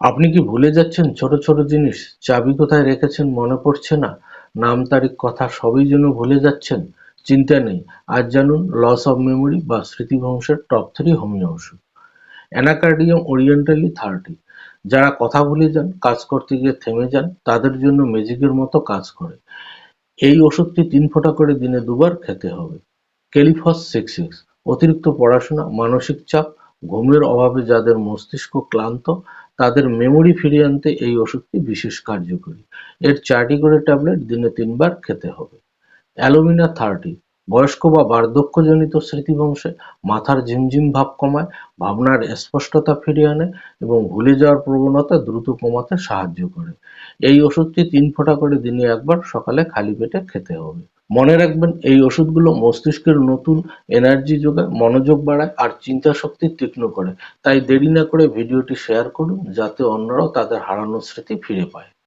আপনি কি ভুলে যাচ্ছেন ছোট ছোট জিনিস? চাবি কোথায় রেখেছেন মনে পড়ছে না? নাম, তারিখ, কথা সবই যেন ভুলে যাচ্ছেন। চিন্তা নেই, আজ জানুন লস অফ মেমোরি বা স্মৃতিভ্রংশের টপ থ্রি হোমিও ওষুধ অ্যানাকার্ডিয়াম ওরিয়েন্টালি থার্টি যারা কথা ভুলে যান, কাজ করতে গিয়ে থেমে যান, তাদের জন্য ম্যাজিকের মতো কাজ করে। এই ওষুধটি তিন ফোঁটা করে দিনে দুবার খেতে হবে। ক্যালিফস সিক্স সিক্স অতিরিক্ত পড়াশোনা, মানসিক চাপ ঘুমের অভাবে যাদের মস্তিষ্ক ক্লান্ত, তাদের মেমোরি ফিরিয়ে আনতে এই ওষুধটি বিশেষ কার্যকরী। এর চারটি করে ট্যাবলেট দিনে তিনবার খেতে হবে। অ্যালুমিনা থার্টি, বয়স্ক বা বার্ধক্যজনিত স্মৃতিভংশে মাথার ঝিমঝিম ভাব কমায়, ভাবনার স্পষ্টতা ফিরিয়ে আনে এবং ভুলে যাওয়ার প্রবণতা দ্রুত কমাতে সাহায্য করে। এই ওষুধটি তিন ফোঁটা করে দিনে একবার সকালে খালি পেটে খেতে হবে। মনে রাখবেন, এই ওষুধগুলো মস্তিষ্কের নতুন এনার্জি যোগায়, মনোযোগ বাড়ায় আর চিন্তা শক্তি তীক্ষ্ণ করে। তাই দেরি না করে ভিডিওটি শেয়ার করুন, যাতে অন্যরাও তাদের হারানোর স্মৃতি ফিরে পায়।